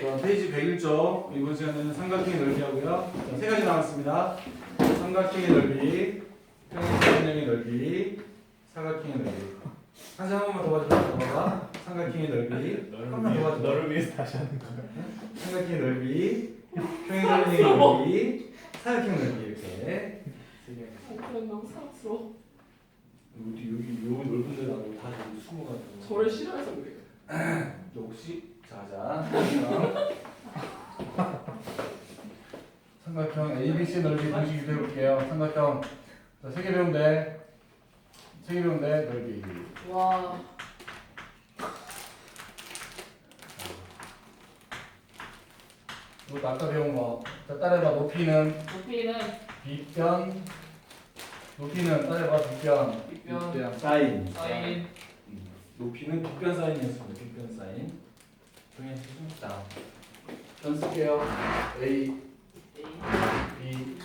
자, 페이지 101쪽 이번 시간에는 삼각형의 넓이 하고요. 자, 세 가지 나왔습니다. 삼각형의 넓이, 평행사변형의 넓이, 사각형의 넓이. 한한 번만 더 봐주세요. 봐봐. 삼각형의 넓이, 한번 더 봐줘. 너를 위해서 다시 하는 거야. 삼각형의 넓이, 평행사변형의 넓이, 사각형 넓이 이렇게 세 개. 그냥 너무 사랑스러워. 여기 여기 요 넓은 데 나고 다 여기 숨어가지고. 저를 싫어해서 그래. 너 혹시 자자 삼각형 ABC 넓이 공식 유도해 볼게요. 삼각형 세개 배우면 돼. 세개 배우면 돼. 넓이. 와. 이것도 아까 배운 거. 자 따라해봐. 높이는 높이는 빗변. 높이는 따라해봐. 빗변. 빗변 사인. 사인 음, 높이는 빗변 사인이었습니다. 빗변 사인. 정해주십니다. 전 쓸게요. A, B,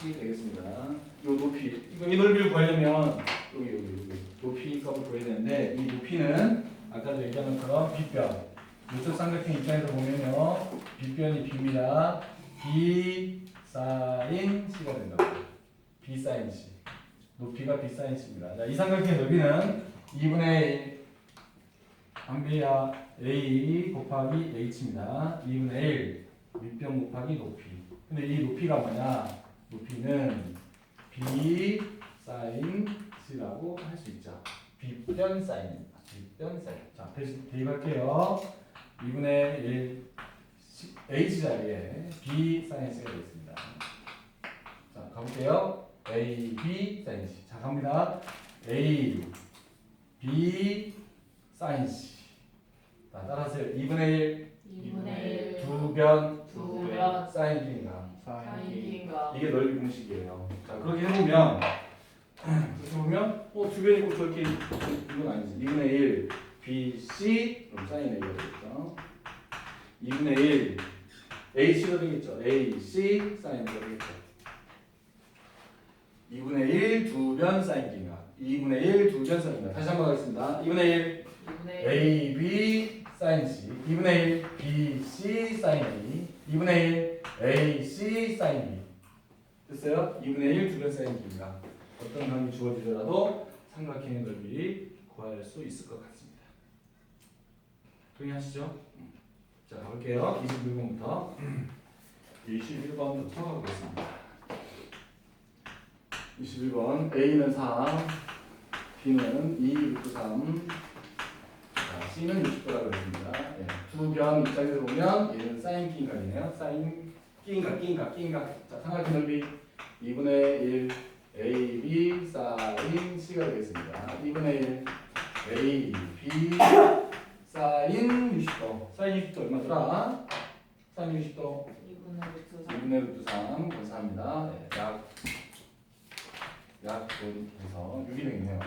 C 되겠습니다. 요 높이 이거 이 넓이를 구하려면 여기 여기 여기 높이 값을 구해야 되는데 이 높이는 아까도 얘기한 것처럼 빗변. 이쪽 삼각형 입장에서 보면요 빗변이 B입니다. B 사인 C가 된다고. B 사인 C. 높이가 B 사인 C입니다. 자, 이 삼각형의 넓이는 2분의 1 암비야 A 곱하기 H입니다. 2분의 1 밑변 곱하기 높이. 근데 이 높이가 뭐냐? 높이는 B 사인 C라고 할 수 있죠. B변 사인입니다. B변 사인. 자, 대신 대입할게요. 2분의 1 H 자리에 B 사인 C가 되겠습니다. 자, 가볼게요. A, B 사인 C. 자, 갑니다. A, B 사인 C. 자, 따라하세요. 2분의 1 2분의 1 두 변 두변 사인 B인가. 사인인가 이게 넓이 공식이에요. 자 그렇게 해보면 그렇게 보면 어 주변이고 저렇게 이건 아니지. 2분의 1 BC 그럼 사인 A가 되겠죠. 2분의 1 AC가 되겠죠. AC 사인 B가 되겠죠. 2분의 1 두 변 사인 B가 2분의 1 두 변 사인 B가 다시 한 번 하겠습니다. 2분의 1 2분의 A, B, 사인 C 2분의 1 B, C, 사인 B 2분의 1 A, C, 사인 B 됐어요? 2분의 1 두변 사인 B입니다 어떤 강이 주어지더라도 삼각형의 넓이 구할 수 있을 것 같습니다 동의하시죠? 자 가볼게요 21번부터 21번부터 가보겠습니다 21번 A는 3 B는 2 루트 3 자, C는 60도라고 했습니다. 예. 두변 입장에서 보면 얘는 사인 끼인각이네요. 사인 끼인각, 끼인각, 끼인각. 자, 삼각형 넓이 2분의 1 A, B, 사인 C가 되겠습니다. 2분의 1 A, B, 사인 60도. 사인 60도 얼마더라? 사인 60도 2분의 루트 3 2분의 루트 3 감사합니다. 네, 약, 약 해서 유기능이네요.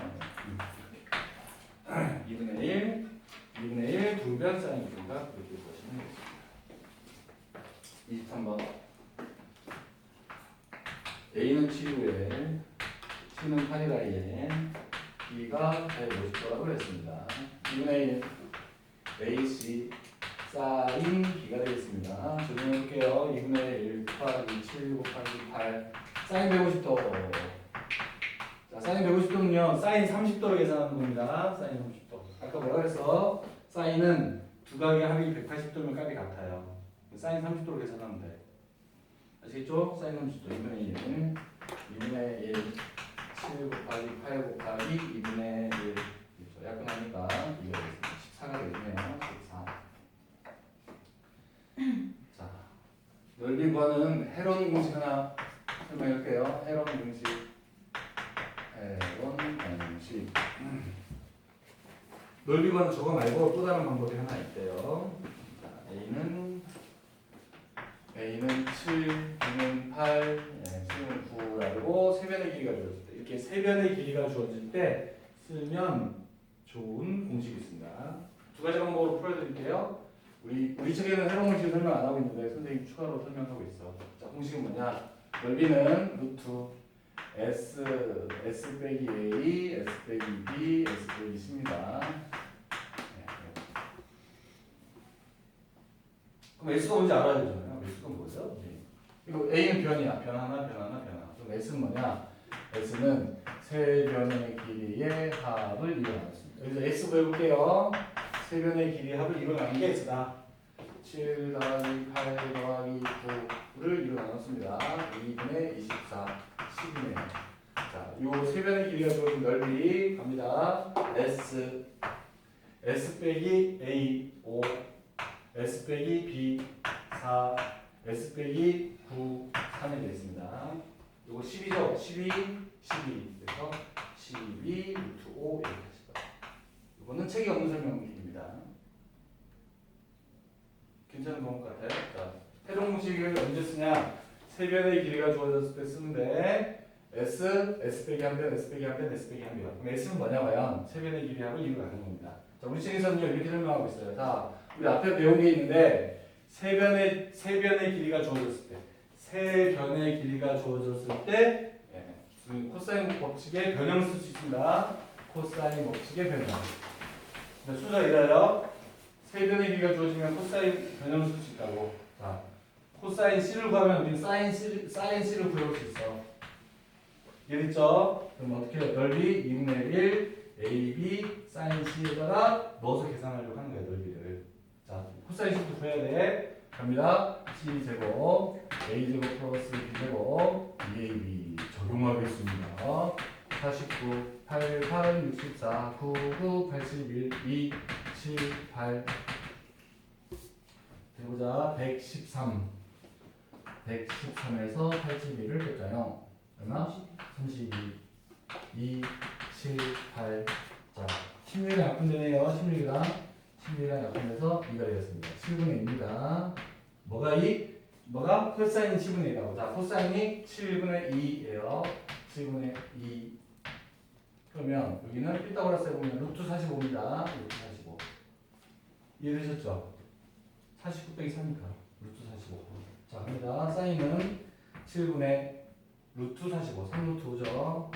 2분의 1, 2분의 1 두변 사인이니까 그렇게 보시면 되겠습니다. 23번 A는 7구에 C는 8이라에 B가 150도라고 했습니다. 2분의 1 AC 사인 B가 되겠습니다. 조정해 볼게요. 2분의 1 곱하기 7 곱하기 8 사인 150도 자, 사인 150도는요, 사인 30도로 계산하는 겁니다. 사인 30도. 아까 뭐라 그랬어? 사인은 두 각의 합이 180도면 값이 같아요. 사인 30도로 계산하면 돼. 아시겠죠? 사인 30도 2분의 1. 2분의 1. 7 곱하기 8 곱하기 2분의 1. 그렇죠. 약분하니까 이거 되겠습니다. 14가 되겠네요. 14. 자, 넓이 구하는 헤론 공식 하나 설명할게요. 헤론 공식. 해원 공식 넓이 구하는 저거 말고 또 다른 방법이 하나 있대요. 자, A는 A는 7, B는 8, 예, C는 9라고 세 변의 길이가 주어질 때 이렇게 세 변의 길이가 주어질 때 쓰면 좋은 공식이 있습니다. 두 가지 방법으로 풀어드릴게요. 우리 우리 책에는 해로 공식 설명 안 하고 있는데 선생님 추가로 설명하고 있어. 자 공식은 뭐냐? 넓이는 루트 S S 빼기 A, S 빼기 B, S 빼기 C입니다. 네, 그럼 S가 뭔지 알아야 되잖아요. S가 뭐죠? 네. 이거 A는 변이야. 변 하나, 변 하나, 변 하나. 그럼 S는 뭐냐? S는 세 변의 길이의 합을 이뤄놨습니다. 여기서 S 배울게요. 세 변의 길이 합을 이뤄나는 게 S다. 7 더하기 8 더하기 9를 이뤄나눴습니다. 2분의 24, 10이네요. 자, 요 세 변의 길이가 주어진 넓이 갑니다. S, S 빼기 A 5, S 빼기 B 4, S 빼기 9, 3이 되겠습니다. 요거 10이죠? 12, 12. 그래서 12 루트 5 이렇게 하실 거예요. 이거는 책에 없는 설명입니다. 괜찮은 것 같아요. 자, 해동 공식을 언제 쓰냐? 세 변의 길이가 주어졌을 때 쓰는데 S, S 빼기 한 변, S 빼기 한 변, S 빼기 한 변. 그럼 S는 뭐냐 과연? 세 변의 길이하고 이유가 가는 겁니다. 자, 우리 책에서는 이렇게 설명하고 있어요. 자, 우리 앞에 배운 게 있는데 세 변의 세 변의 길이가 주어졌을 때, 세 변의 길이가 주어졌을 때, 예, 코사인 법칙의 변형을 쓸수 있습니다. 코사인 법칙의 변형. 자, 수자 이래요. 세 변의 길이가 주어지면 코사인 변형을 쓸수 있다고. 자, 코사인 C를 구하면 우리는 사인 C, 사인 C를 구해올 수 있어. 이해됐죠? 그럼 어떻게 해요? 넓이 2분의 1 AB 사인 C에다가 넣어서 계산하려고 하는 거야 넓이를. 자, 코사인 C도 구해야 돼. 갑니다. C 제곱 A 제곱 플러스 B 제곱 2AB 적용하겠습니다. 49, 8, 8, 64, 9, 9, 81, 2, 7, 8. 해보자. 113. 113에서 81을 뺄까요? 얼마? 32, 2, 7, 8. 자, 16이 약분되네요. 16이랑 16이랑 약분돼서 2가 되겠습니다. 7분의 2입니다. 뭐가 2? 뭐가? 코사인이 7분의 2라고. 자, 코사인이 7분의 2예요. 7분의 2. 그러면 여기는 피타고라스에 보면 루트 45입니다. 루트 45. 이해되셨죠? 49 빼기 3니까 루트 45. 자, 갑니다. 사인은 7분의 루트 45, 3루트 5죠.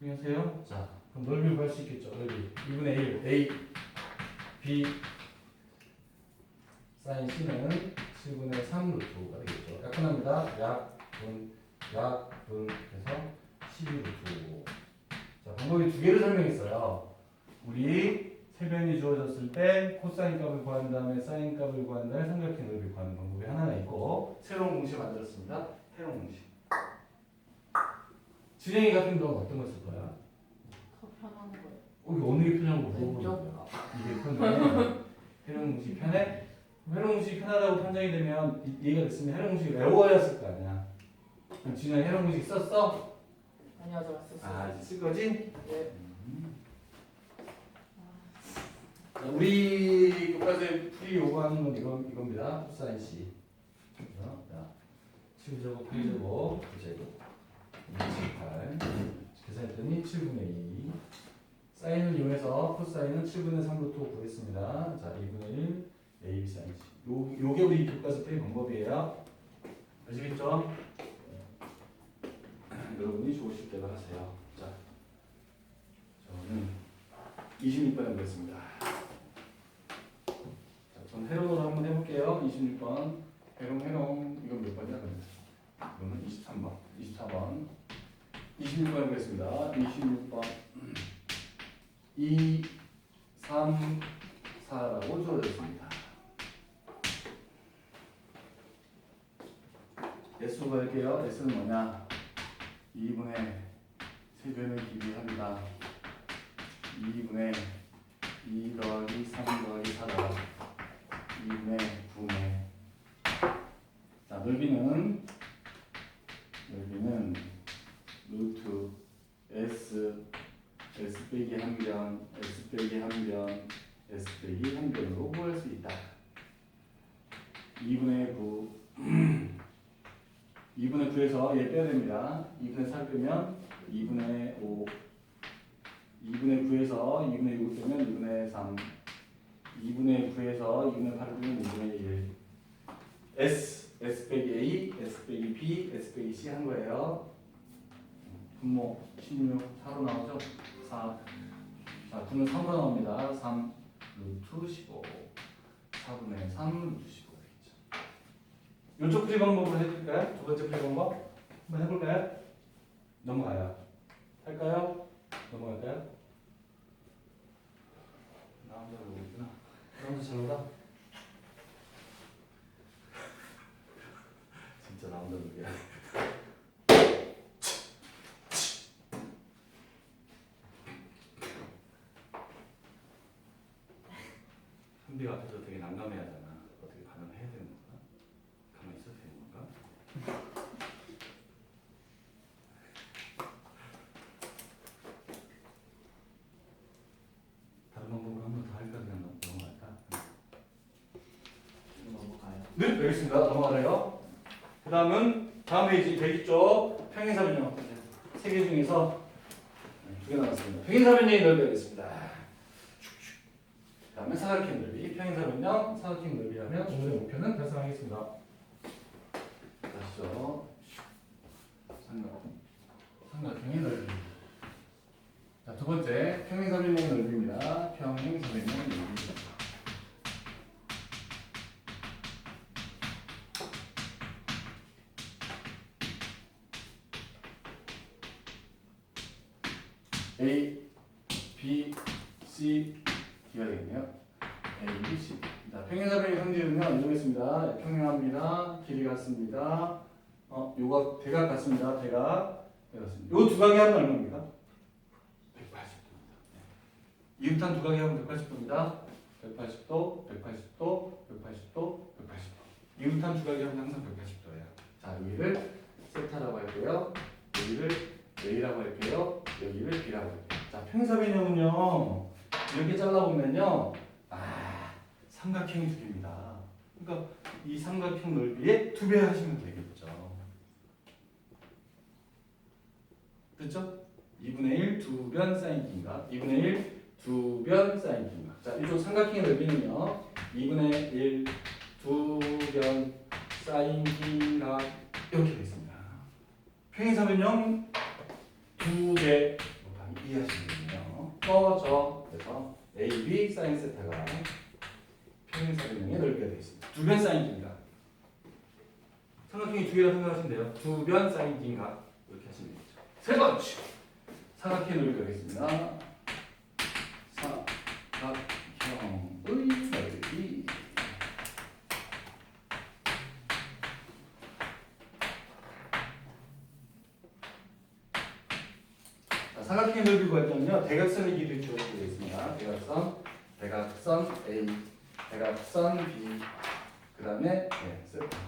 안녕하세요. 자, 그럼 넓이를 구할 수 있겠죠. 넓이 2분의 1, A, B, 사인 C는 7분의 3 루트 5가 되겠죠. 약분합니다. 약분, 약분 해서 12 루트 5. 자, 방법이 두 개를 설명했어요. 우리 세변이 주어졌을 때 코사인 값을 구한 다음에 사인 값을 구한 다음에 삼각형 넓이 구하는 방법이 하나가 있고 새로운 공식을 만들었습니다. 새로운 공식. 진행이 같은 경우는 어떤 걸 쓸 거야? 더 편한 거예요. 어, 이거 어느 게 물어보는 왼쪽. 거야. 이게 편해. 해롱 공식 편해? 해롱 공식 편하다고 판정이 되면 이- 이해가 됐으면 해롱 공식 외워야 쓸 거 아니야. 그럼 진행 해롱 공식 썼어? 아니요, 저 왔었어요. 아 이제 쓸 거지? 네. 자, 우리 교과서에 풀이 요구하는 건 이건 이겁니다. 코사인 C. 그죠? 자, 7제곱, 8제곱, 9제곱, 28. 계산했더니 7분의 2. 사인을 이용해서 코사인은 7분의 3루트 5 구했습니다. 자, 2분의 1 A, B 사인 C. 요, 요게 우리 교과서 풀이 방법이에요. 아시겠죠? 여러분이 좋으실 대로 하세요. 자, 저는 26번에 보겠습니다. 자, 전 해롱으로 한번 해볼게요. 26번. 해롱, 해롱. 이건 몇 번이야? 이거는 23번. 24번. 26번 해보겠습니다. 26번. 2, 3, 4라고 주어졌습니다. S로 갈게요. S는 뭐냐? 2분의 세변의 길이 합니다. 2분의 2 더하기 3 더하기 4다. 2분의 9네. 자, 넓이는 넓이는 루트 S S 빼기 한 변, S 빼기 한 변, S 빼기 한 변으로 구할 수 있다. 2분의 9 2분의 9에서 얘 빼야 됩니다. 2분의 4 빼면 2분의 5 2분의 9에서 2분의 6을 빼면 2분의 3 2분의 9에서 2분의 8을 빼면 2분의 1 S, S 빼기 A, S 빼기 B, S 빼기 C 한 거예요 분모 16, 4로 나오죠? 4 자, 9는 3으로 나옵니다 3 루트 15 4분의 3 주시고 되겠죠. 이쪽 풀이 방법으로 해줄까요? 두 번째 풀이 방법 한번 해볼까요? 넘어가요. 할까요? 넘어갈까요? 나 혼자 보고 있구나. 나 혼자 잘 놀아? 진짜 나 혼자 놀게. 현비가 앞에서 되게 난감해하잖아. 어떻게 반응해야 되는 건가? 가만히 있어도 되는 건가? 다른 방법으로 한 번 더 할까 그냥 넘- 넘어갈까? 알겠습니다. 넘어가래요. 그 다음은 다음 페이지 102쪽 평행사 변형 세개 중에서 두 개 나왔습니다. 평행사 변형이 넓이하겠습니다. 그 다음에 사각형 넓이, 평행사 변형, 사각형 넓이하면 오늘의 목표는 달성하겠습니다. 다시죠. 삼각, 삼각형의 넓이. 자, 두 번째 평행사변형의 넓이입니다. 평행사변형의 넓이. A, B, C, D가 되겠네요. A, B, C. 자, 평행사변의 성질은요, 이러겠습니다. 평행합니다. 길이 같습니다. 어, 요가 대각 같습니다. 대각. 대각습니다. 요 두 각이 하면 얼마입니까? 180도입니다. 이음탄 두 각이 하면 180도입니다. 180도, 180도, 180도, 180도. 이음탄 두 각이 하면 항상 180도예요. 자, 여기를 세타라고 할게요. 여기를 A라고 할게요. 여기를 B라고 할게요. 자, 평행사변형은요. 이렇게 잘라보면요. 아, 삼각형이 두 개입니다. 그러니까 이 삼각형 넓이의 두 배 하시면 되겠죠. 됐죠? 2분의 1 두 변 사인 긴각. 2분의 1 두변 사인 긴각. 자, 이쪽 삼각형의 넓이는요. 2분의 1 두변 사인 긴각 이렇게 되겠습니다. 평행사변형 두개 곱하기 2 하시면 되겠네요. 꺼져. 그래서 A, B 사인 세타가 평행사변형의 넓이가 되겠습니다. 두변 사인 긴각. 삼각형이 두 개라 생각하시면 돼요. 두변 사인 긴각 이렇게 하시면 되겠죠. 세 번째 삼각형의 넓이가 되겠습니다. 사각형의 넓이. 자, 사각형의 넓이 구하려면요 대각선의 길이를 주어지게 되어 있습니다. 대각선, 대각선 A, 대각선 B, 그 다음에 네, 세타.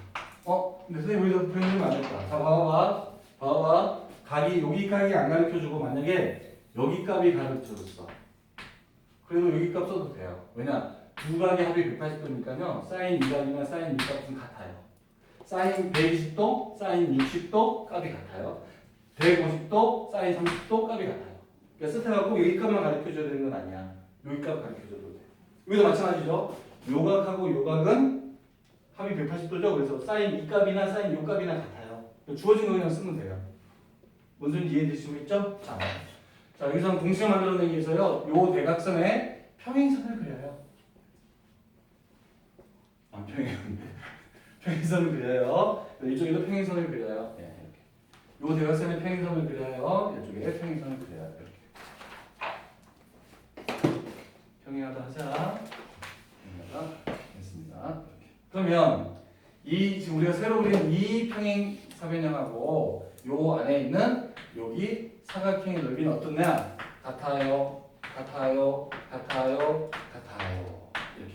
어, 근데 선생님 여기서 표현하면 안 됐다. 자, 봐봐, 봐봐. 각이 여기 각이 안 가르쳐주고 만약에 여기 값이 가르쳐줬어. 그래도 여기 값 써도 돼요. 왜냐? 두 각의 합이 180도니까요. 사인 2각이나 사인 2값은 같아요. 사인 120도, 사인 60도 값이 같아요. 150도, 사인 30도 값이 같아요. 그러니까 세타가 꼭 여기 값만 가르쳐줘야 되는 건 아니야. 여기 값 가르쳐줘도 돼. 여기도 마찬가지죠. 요각하고 요각은 합이 180도죠. 그래서 사인 이 값이나 사인 요 값이나 같아요. 주어진 거 그냥 쓰면 돼요. 뭔 소리인지 이해되시고 있죠? 자, 자 여기서 공式만들어내기 위해서요. 요 대각선에 평행선을 그려요. 안 평행인데 평행선을 그려요. 이쪽에도 평행선을 그려요. 네, 이렇게. 요 대각선에 평행선을 그려요. 이쪽에 평행선을 그려요. 이렇게. 평행하다 하자. 평행하다. 그러면 이 지금 우리가 새로 그린 이 평행 사변형하고 요 안에 있는 여기 사각형의 넓이는 어떻냐? 같아요. 같아요. 같아요. 같아요. 이렇게.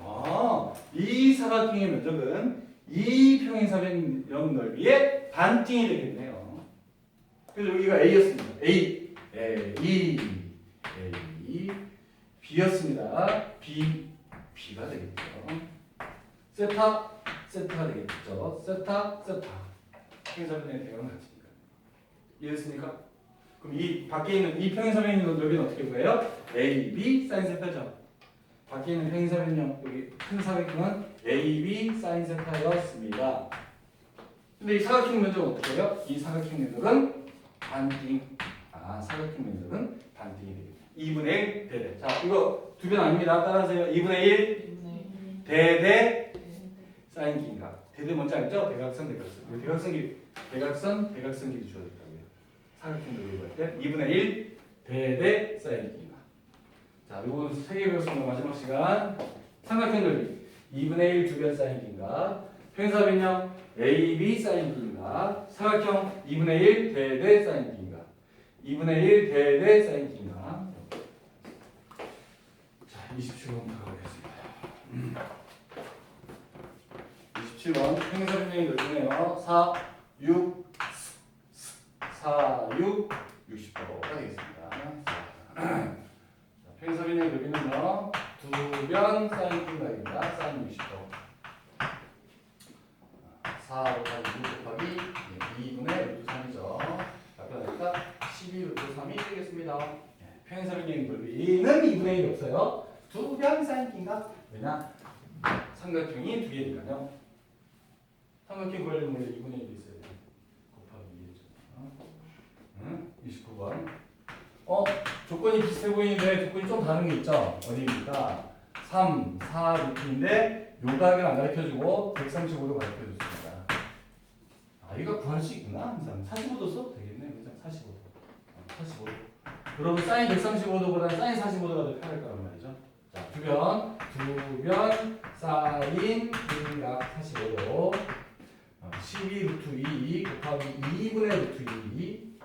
아, 이 사각형의 면적은 이 평행 사변형 넓이의 반띵이 되겠네요. 그래서 여기가 A였습니다. A, A, A, B였습니다. B, B가 되겠죠. 세타, 세타가 되겠죠. 세타, 세타. 평행사변형의 대각은 같으니까. 이해됐습니까? 그럼 이 밖에 있는 이 평행사변형 넓이는 어떻게 구해요? A, B, 사인 세타죠. 밖에 있는 평행사변형 여기 큰 사각형은 A, B, 사인 세타였습니다. 근데 이 사각형 면적은 어떻게 해요? 이 사각형 면적은 반띵. 아, 사각형 면적은 반띵이 되겠네요. 2분의 1 대대. 자, 이거 두 변 아닙니다. 따라하세요. 2분의 1, 대대 네. 사인 긴각. 대대 뭔지 알죠? 대각선 대각선. 대각선 길 대각선 대각선 길이 주어졌다고요. 사각형도 요구할 때 2분의 1 대대 사인 긴각. 자, 요거 세개 배웠습니다. 마지막 시간. 삼각형 넓이 2분의 1 두변 사인 긴각. 평사변형 AB 사인 긴각. 사각형 2분의 1 대대 사인 긴각. 2분의 1 대대 사인 긴각. 자, 27번 들어가겠습니다. 27번 평행사변형이 넓으네요. 4, 6, 4, 6, 60도가 되겠습니다. 자, 평행사변형이 넓이는요. 두 변 사인 긴각입니다. 사인 60도. 4 곱하기 6 곱하기 2분의 루트 3이죠. 아까니까 12 루트 3이 되겠습니다. 네, 평행사변형의 넓이는 2분의 1이 없어요. 두 변 사인 긴각. 왜냐? 삼각형이 두 개니까요. 삼각형 원래 2분의 1이 있어야 돼. 곱하기 2죠. 응? 29번. 어, 조건이 비슷해 보이는데 조건이 좀 다른 게 있죠? 어디입니까? 3, 4 루트인데 요각을 안 가르쳐주고 135도 가르쳐줬습니다. 아, 이거 구할 수 있구나. 항상 45도 써도 되겠네. 그죠? 45도. 어, 45도. 여러분 사인 135도보다 사인 45도가 더 편할 거란 말이죠. 자, 두변, 두변, 사인, 긴각 45도. 12 루트 2 곱하기 2분의 루트 2.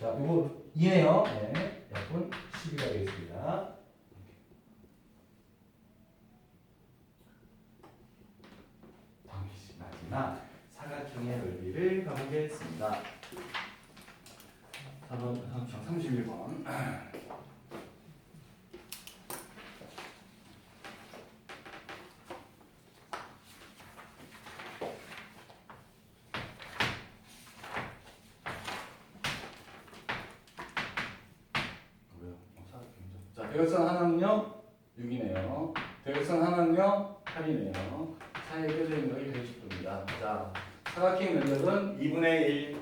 자, 이거 2네요. 네. 약분 12가 되겠습니다. 다음이 마지막 사각형의 넓이를 가보겠습니다. 4번, 31번. 뭐야? 어, 사각형이죠. 자, 대각선 하나는요, 6이네요. 대각선 하나는요, 8이네요. 사이에 껴져 있는 거 160도입니다. 자, 사각형 면적은 2분의 1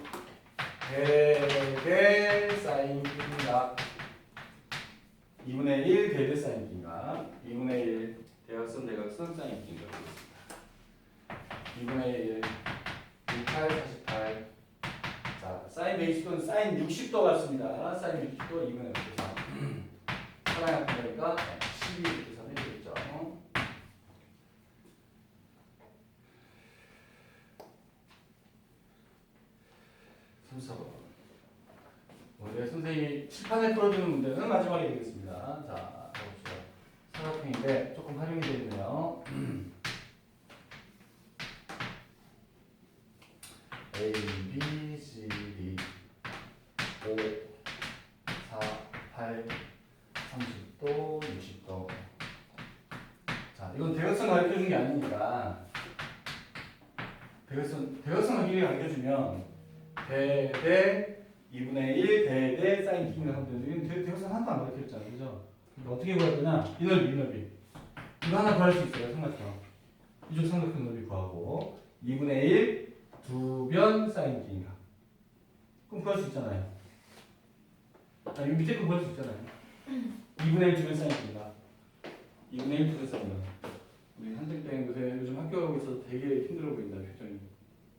대대 사인 긴각 2분의 1 대대 사인 긴각 2분의 1 대각선 대각선 사인 긴각 되겠습니다. 2분의 1 68 48 자, 사인 120도는 사인 60도 같습니다. 사인 60도 2분의 1 3 하나가 되니까 12 이렇게 3이 되겠죠. 순서로 오늘 선생님이 칠판에 풀어주는 문제는 마지막에 되겠습니다. 자, 봅시다. 사각형인데 조금 활용이 되어 있네요. A, B, C, D 5, 4, 8, 30도, 60도 자, 이건 대각선 가르쳐준 게 아니니까 대각선, 대각선을 길이 가르쳐주면 대대 2분의 1 대대 사인 기분을 하면 대- 대각선 하나도 안 가르쳐줬잖아요. 그죠? 어떻게 구할 거냐? 이 넓이, 이 넓이. 이거 하나 구할 수 있어요. 삼각형. 이쪽 삼각형 넓이 구하고 2분의 1 두 변 사인 기인가. 그럼 구할 수 있잖아요. 아, 이 밑에 거 구할 수 있잖아요. 2분의 1 두변 사인 기인가. 2분의 1 두변 사인 기인가. 우리 한정땡 요새 요즘 학교 가고 있어서 되게 힘들어 보인다 표정이.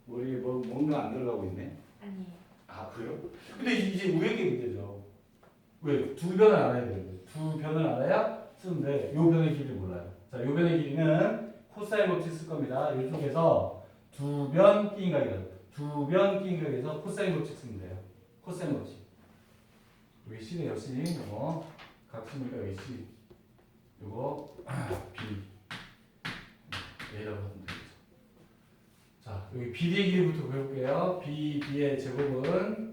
머리에 뭐 뭔가 안 들어가고 있네. 아니에요. 아 그래요? 근데 이제 우연의 문제죠. 왜? 두 변을 알아야 되는데 두 변을 알아야 쓰는데 요 변의 길이를 몰라요. 자, 요 변의 길이는 코사인 법칙 쓸 겁니다. 이쪽에서 두 변 끼인각이라고. 두변 끼인각에서 코사인 법칙 쓰면 돼요. 코사인 법칙. 여기 C네요, C. 요거 각수니까 여기 C. 요거 B. A라고 하면 되겠죠. 자, 여기 BD의 길이부터 배울게요. BD의 제곱은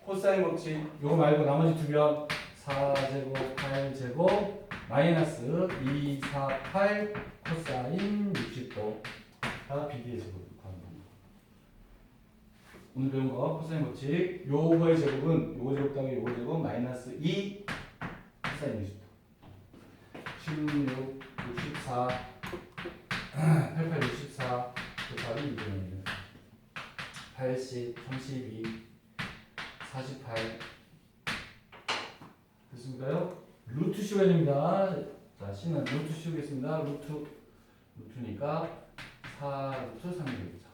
코사인 법칙 요거 말고 나머지 두 변 4제곱 8제곱 마이너스 2, 4, 8 코사인 60도가 BD의 겁니다. 오늘 배운 거 코사인 법칙 요거의 제곱은 요거 제곱 더하기 요거 제곱 마이너스 2 코사인 60도 16, 64 88, 64 곱하기 2분의 80, 32 48 됐습니까요? 루트 씌워야 됩니다. 자, C는 루트 씌우겠습니다. 루트 루트니까 4 루트 3이 되겠죠.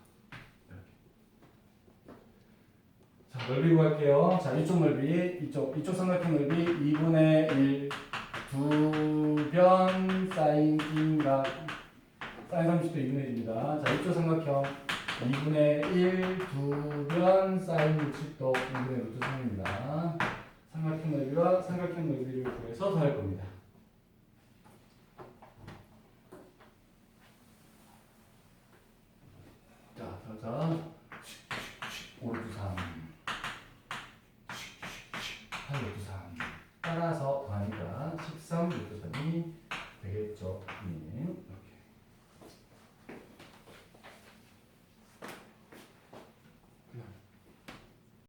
자, 넓이 구할게요. 자, 이쪽 넓이, 이쪽, 이쪽 삼각형 넓이 2분의 1, 두 변 사인 긴각, 사인 30도 2분의 1입니다. 자, 이쪽 삼각형 2분의 1, 두변 사인 60도 2분의 루트 3입니다. 삼각형 넓이와 삼각형 넓이를 구해서 더할 겁니다. 자, 자 자.